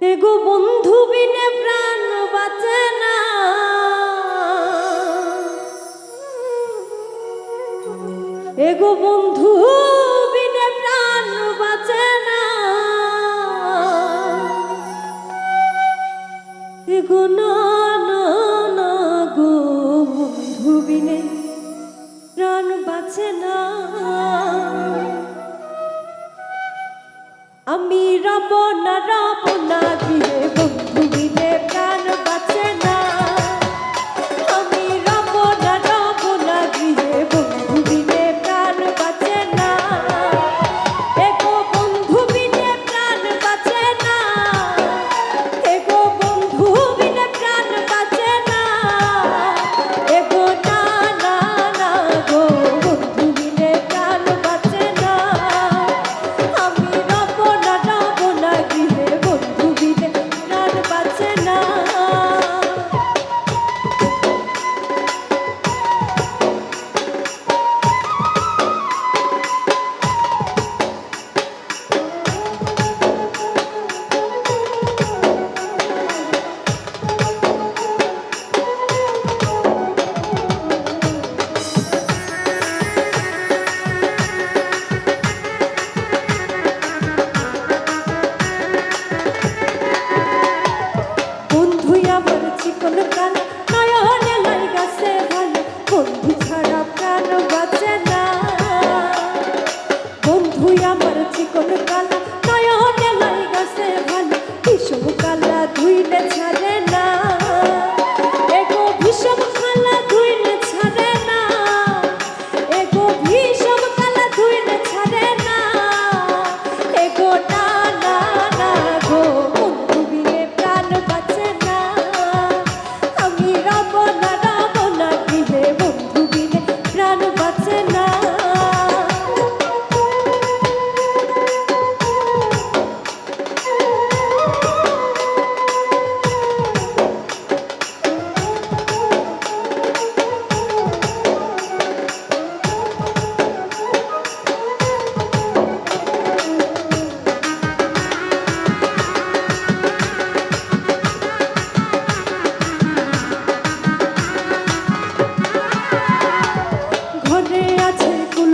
গো বন্ধু বিনে প্রাণ বাঁচে না। এগো বন্ধু বিনে প্রাণ বাঁচে না। এগো না রব না রব না দিয়ে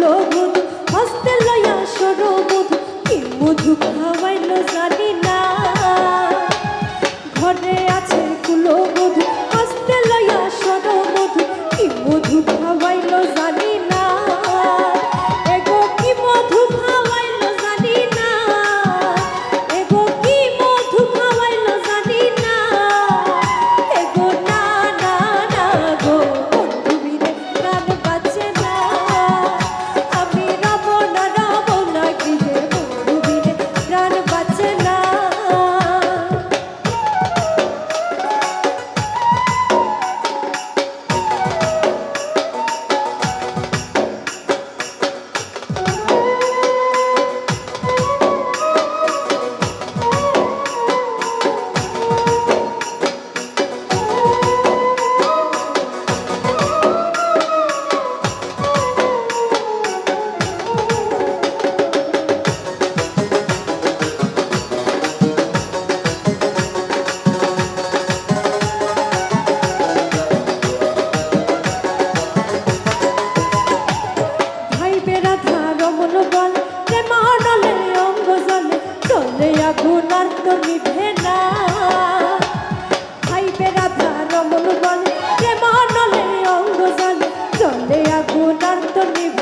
হইল হস্তে লয়া সরবুধ কি মধু খাওয়াইল জানি না। ঘরে আছে কুলবুধ ওনার তো নিব